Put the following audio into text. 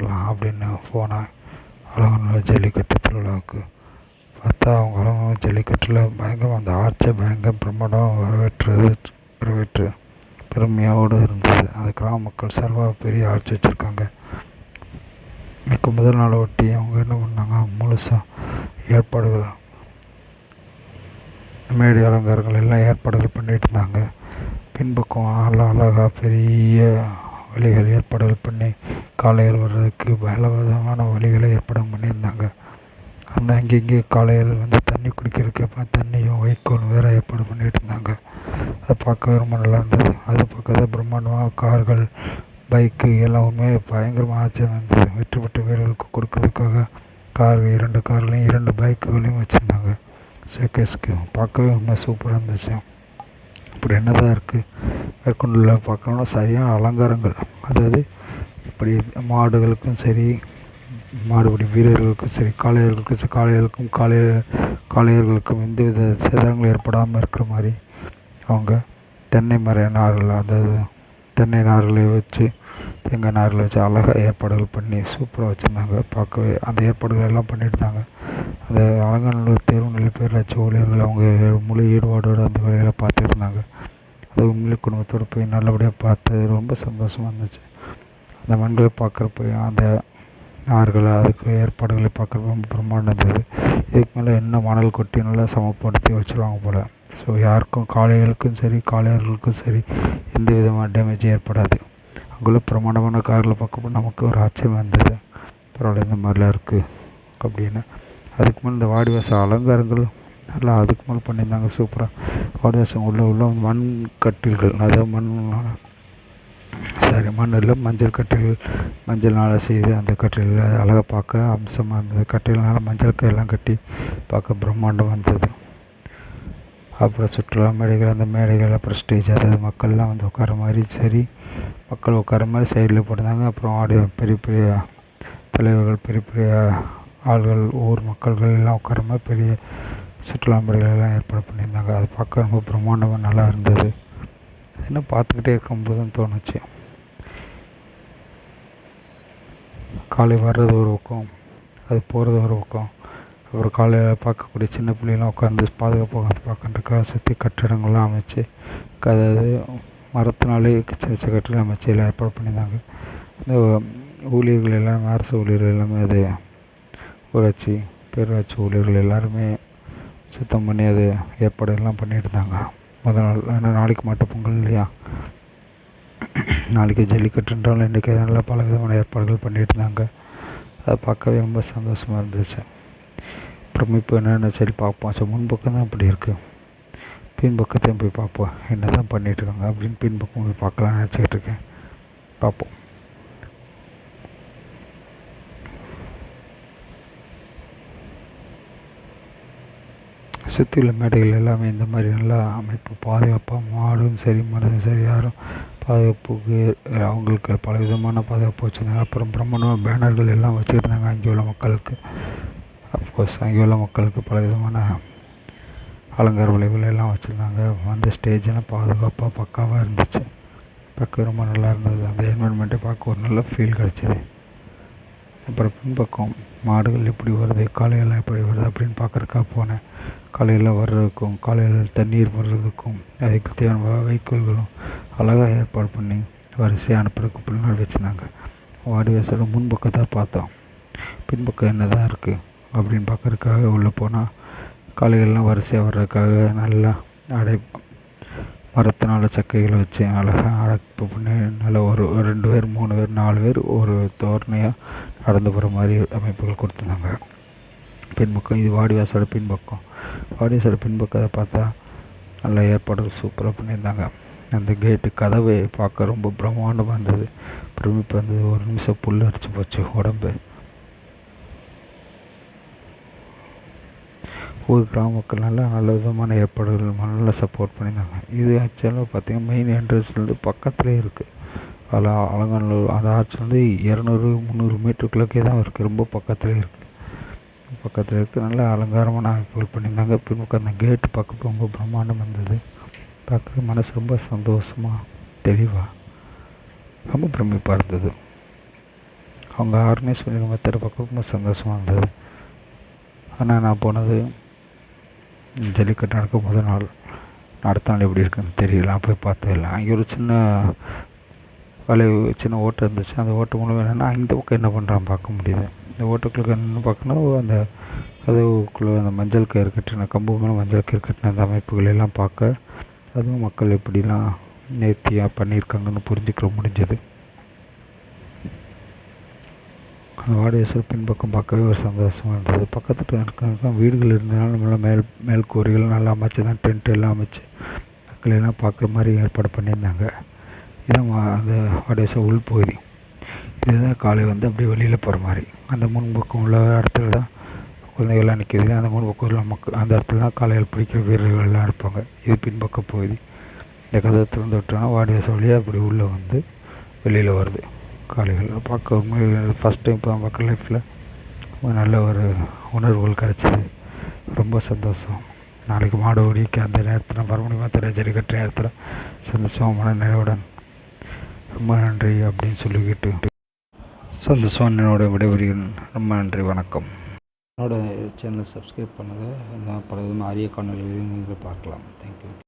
வரலாம் அப்படின்னு போனேன் அலங்காநல்லூர் ஜல்லிக்கட்டு திருவிழாவுக்கு. பார்த்தா அவங்க அலங்காநல்லூர் ஜல்லிக்கட்டில் பயங்கரம் அந்த ஆர்ச்சை பயங்கரம் பிரம்மாண்டம் வரவேற்றது வரவேற்று பெருமையோடு இருந்தது. அந்த கிராம மக்கள் சார்பாக பெரிய ஆர்ச்சி வச்சுருக்காங்க. எனக்கு முதல் நாளை ஒட்டி அவங்க என்ன பண்ணாங்க? முழுசாக ஏற்பாடுகள் மேடை அலங்காரங்கள் எல்லாம் ஏற்பாடுகள் பண்ணிகிட்டு இருந்தாங்க. பின்பக்கம் நல்லா அழகாக பெரிய வழிகள் ஏற்பாடுகள் பண்ணி காளைகள் வர்றதுக்கு பல விதமான வழிகளை ஏற்படும் பண்ணியிருந்தாங்க. அந்த அங்கங்கே காளைகள் வந்து தண்ணி குடிக்கிறதுக்கு தண்ணியும் வைக்கோல் வேறு ஏற்பாடு பண்ணிகிட்டு இருந்தாங்க அதை பார்க்கவே ரொம்ப நல்லா இருந்தது. அது பக்கத்தில் பிரம்மாண்டமாக கார்கள் பைக்கு எல்லாமே பயங்கரமாக ஆச்சரியம் இருந்தது வெற்றி பெற்ற வீரர்களுக்கு கொடுக்கறதுக்காக கார் இரண்டு கார்லையும் இரண்டு பைக்குகளையும் வச்சுருந்தாங்க. ஷோகேஸ்க்கு பார்க்கவே ரொம்ப சூப்பராக இருந்துச்சு. இப்படி என்ன தான் இருக்குது மேற்கொண்டுள்ள பார்க்கணுன்னா சரியான அலங்காரங்கள். அதாவது அப்படி மாடுகளுக்கும் சரி மாடுபிடி வீரர்களுக்கும் சரி காளையர்களுக்கும் சரி காளையர்களுக்கும் காளைய காளையர்களுக்கும் எந்தவித சேதாரங்களும் ஏற்படாமல் இருக்கிற மாதிரி அவங்க தென்னை மர நார்கள் அதாவது தென்னை நார்களை வச்சு தேங்காய் நார்களை வச்சு அழகாக ஏற்பாடுகள் பண்ணி சூப்பராக வச்சுருந்தாங்க. பார்க்கவே அந்த ஏற்பாடுகள் எல்லாம் பண்ணியிருந்தாங்க அந்த அலங்காநல்லூர் தேர்வு பேரூராட்சி ஊழியர்கள் அவங்க முழு ஈடுபாடோடு அந்த வேலைகளை பார்த்துருந்தாங்க அது உண்மையிலே குடும்பத்தோடு போய் நல்லபடியாக பார்த்து ரொம்ப சந்தோஷமாக இருந்துச்சு. அந்த மண்களை பார்க்குறப்பையும் அந்த ஆறுகள் அதுக்கு ஏற்பாடுகளை பார்க்குறப்ப ரொம்ப பிரம்மாண்டம் இருந்தது. இதுக்கு மேலே என்ன மணல் கொட்டி நல்லா சமப்படுத்தி வச்சுருவாங்க போல். ஸோ யாருக்கும் காளைகளுக்கும் சரி காளையர்களுக்கும் சரி எந்த விதமான டேமேஜ் ஏற்படாது. அங்குள்ள பிரமாண்டமான காரில் பார்க்கப்போ நமக்கு ஒரு ஆச்சரியம் வந்தது. பரவாயில்ல இந்த மாதிரிலாம் இருக்குது அப்படின்னு. அதுக்கு மேலே இந்த வாடிவாச அலங்காரங்கள் நல்லா அதுக்கு மேலே பண்ணியிருந்தாங்க சூப்பராக வாடிவாசம் உள்ள உள்ள மண் கட்டில்கள் அதாவது மண் சாரி மண்ணில் மஞ்சள் கட்டில் மஞ்சள்னால் செய்து அந்த கட்டில் அழகாக பார்க்க அம்சமாக இருந்தது. கட்டிலனால் மஞ்சள் எல்லாம் கட்டி பார்க்க பிரம்மாண்டமாக இருந்தது அப்புறம் சுற்றுலா மேடைகள் அந்த மேடைகள் அப்புறம் ஸ்டேஜ் அதாவது மக்கள்லாம் வந்து உட்கார மாதிரி சரி மக்கள் உட்கார மாதிரி சைடில் போட்டிருந்தாங்க. அப்புறம் ஆடியோ பெரிய பெரிய தலைவர்கள் பெரிய பெரிய ஆள்கள் ஊர் மக்கள்கள் எல்லாம் உட்கார மாதிரி பெரிய சுற்றுலா மேடைகள் எல்லாம் ஏற்பாடு பண்ணியிருந்தாங்க. அது பார்க்க ரொம்ப பிரம்மாண்டமாக நல்லா இருந்தது. இன்னும் பார்த்துக்கிட்டே இருக்கும்போது தான் தோணுச்சு. காலை வர்றது ஒரு பக்கம் அது போகிறது ஒரு பக்கம் அப்புறம் காலையில் பார்க்கக்கூடிய சின்ன பிள்ளைகளாம் உட்காந்து பாதுகாப்பாக உட்காந்து பார்க்கறதுக்காக சுற்றி கட்டிடங்கள்லாம் அமைச்சு அதாவது மரத்தினாலே சின்ன சின்ன கட்டிடம் அமைச்சு எல்லாம் ஏற்பாடு பண்ணியிருந்தாங்க. இந்த ஊழியர்கள் எல்லாமே அரசு ஊழியர்கள் எல்லாமே அது ஊராட்சி பேரூராட்சி ஊழியர்கள் எல்லாருமே சுத்தம் பண்ணி அது ஏற்பாடு எல்லாம் பண்ணிட்டு இருந்தாங்க முதல் நாள் ஏன்னா நாளைக்கு மாட்டு பொங்கல் இல்லையா? நாளைக்கு ஜல்லிக்கட்டுன்றாலும் இன்றைக்கி நல்லா பல விதமான ஏற்பாடுகள் பண்ணிட்டு இருந்தாங்க. அதை பார்க்கவே ரொம்ப சந்தோஷமாக இருந்துச்சு. அப்புறம் இப்போ என்னென்ன சரி பார்ப்போம். சரி முன்பக்கம் தான் அப்படி இருக்குது பின்பக்கத்தையும் போய் பார்ப்போம். என்ன தான் பண்ணிகிட்ருக்காங்க அப்படின்னு பின்பக்கம் போய் பார்க்கலாம்னு நினச்சிக்கிட்டு இருக்கேன். பார்ப்போம். சுற்றி உள்ள மேடைகள் எல்லாமே இந்த மாதிரி நல்லா அமைப்பு. பாதுகாப்பாக மாடும் சரி மருந்தும் சரி யாரும் பாதுகாப்புக்கு அவங்களுக்கு பல விதமான பாதுகாப்பு வச்சுருந்தாங்க. அப்புறம் பிரம்மாண்டமாக பேனர்கள் எல்லாம் வச்சுருந்தாங்க அங்கே உள்ள மக்களுக்கு. அஃப்கோர்ஸ் அங்கே உள்ள மக்களுக்கு பல விதமான அலங்கார விளைவுகள் எல்லாம் வச்சுருந்தாங்க. அந்த ஸ்டேஜெல்லாம் பாதுகாப்பாக பக்காவாக இருந்துச்சு. பார்க்க ரொம்ப நல்லா இருந்தது. அந்த என்வரன்மெண்ட்டை பார்க்க ஒரு நல்ல ஃபீல் கிடச்சிது. அப்புறம் பின்பக்கம் மாடுகள் எப்படி வருது காளையெல்லாம் எப்படி வருது அப்படின்னு பார்க்குறக்கா போனேன். காலையில் வர்றதுக்கும் காலையில் தண்ணீர் வர்றதுக்கும் அதுக்கு தேவையான வைக்கோல்களும் அழகாக ஏற்பாடு பண்ணி வரிசையாக அனுப்புறதுக்கு பின்னாடி வச்சுருந்தாங்க. வாடி வாசலோட முன்பக்கத்தை பார்த்தோம். பின்பக்கம் என்ன தான் இருக்குது அப்படின்னு பார்க்கறதுக்காக உள்ளே போனால் காளைகள்லாம் வரிசையாக வர்றதுக்காக நல்லா அடை மரத்தினால சக்கைகளை வச்சு அழகாக அடைப்பு பண்ணி நல்லா ஒரு ரெண்டு பேர் மூணு பேர் நாலு பேர் ஒரு தோரணையாக நடந்து போகிற மாதிரி அமைப்புகள் கொடுத்துருந்தாங்க. பின்பக்கம். இது வாடிவாசோட பின்பக்கம். வாடிவாசோட பின்பக்கத்தை பார்த்தா நல்லா ஏற்பாடுகள் சூப்பராக பண்ணியிருந்தாங்க. அந்த கேட்டு கதவை பார்க்க ரொம்ப பிரம்மாண்டமாக இருந்தது. பிரமிப்பு இருந்தது ஒரு நிமிஷம் புல் அடித்து போச்சு உடம்பு. ஊர் கிராம மக்கள் நல்லா நல்ல விதமான ஏற்பாடுகள் நல்லா சப்போர்ட் பண்ணியிருந்தாங்க. இது ஆக்சுவலாக பார்த்திங்கன்னா மெயின் என்ட்ரன்ஸ்லேருந்து பக்கத்துலேயே இருக்குது அதில் அலங்காநல்லூர் அந்த ஆர்ச் இரநூறு முந்நூறு மீட்டருக்குள்ளக்கே தான் இருக்குது ரொம்ப பக்கத்துலேயே இருக்குது பக்கத்தில் இருக்குது நல்லா அலங்காரமான அமைப்புகள் பண்ணியிருந்தாங்க. பின்பக்கம் அந்த கேட்டு பார்க்க ரொம்ப பிரம்மாண்டம் இருந்தது. பார்க்க மனசு ரொம்ப சந்தோஷமாக தெளிவாக ரொம்ப பிரமிப்பாக இருந்தது. அவங்க ஆர்கனைஸ் பண்ணி மெத்தடை பார்க்க ரொம்ப சந்தோஷமாக இருந்தது. ஆனால் நான் போனது ஜல்லிக்கட்டு நடக்கும் முதல் நாள் அடுத்த நாள் எப்படி இருக்குன்னு தெரியல. போய் பார்த்தது இல்லை. அங்கே ஒரு சின்ன வளைவு சின்ன ஓட்டை இருந்துச்சு. அந்த ஓட்டை மூலம் என்னென்னா இந்த பக்கம் என்ன பண்ணுறான்னு பார்க்க முடியுது. இந்த ஓட்டுக்களுக்கு என்னென்னு பார்க்கணும் அந்த கதவுக்குள்ளே அந்த மஞ்சள் கயிறு கட்டின கம்பு மேலே மஞ்சள் கயிறு கட்டின அந்த அமைப்புகள் எல்லாம் பார்க்க அதுவும் மக்கள் எப்படிலாம் நேர்த்தியாக பண்ணியிருக்காங்கன்னு புரிஞ்சுக்க முடிஞ்சது. அந்த வாடகை பின்பக்கம் பார்க்கவே ஒரு சந்தோஷமாக இருந்தது. பக்கத்தில் இருக்க வீடுகள் இருந்ததுனால நல்லா மேல் மேல் கூரைகள் நல்லா அமைச்சு தான் டென்ட் எல்லாம் அமைச்சு மக்கள் எல்லாம் பார்க்குற மாதிரி ஏற்பாடு பண்ணியிருந்தாங்க. இதான் அந்த அந்த வாடகேஸ்வரர் உள்பகுதி இதுதான் காலை வந்து அப்படியே வெளியில் போகிற மாதிரி. அந்த முன்பக்கம் உள்ள இடத்துல தான் குழந்தைகள்லாம் நிற்கிது. அந்த முன்பக்கம் உள்ள மக்கள் அந்த இடத்துல தான் காளைகள் பிடிக்கிற வீரர்கள்லாம் இருப்பாங்க. இது பின்பக்க பகுதி. இந்த கதவை திறந்து விட்டோன்னா வாடகேஸ்வரர் வழியாக அப்படி உள்ளே வந்து வெளியில் வருது காளைகள். பார்க்க உண்மையில் ஃபஸ்ட் டைம் இப்போ மக்கள் லைஃப்பில் நல்ல ஒரு உணர்வுகள் கிடச்சிது. ரொம்ப சந்தோஷம். நாளைக்கு மாடு ஓடிக்க அந்த நேரத்தில் மறுபடியும் மற்ற ஜல்லிக்கட்டு நேரத்தில் சந்தோஷமான நிறைவுடன் ரொம்ப நன்றி அப்படின்னு சொல்லிக்கிட்டு சந்தோஷமான என்னோட விடைபெறுகிறேன். ரொம்ப நன்றி வணக்கம். என்னோட சேனலை சப்ஸ்கிரைப் பண்ணுங்கள் பல விதமான அரிய காணொலிகளையும் நீங்கள் பார்க்கலாம். தேங்க்யூ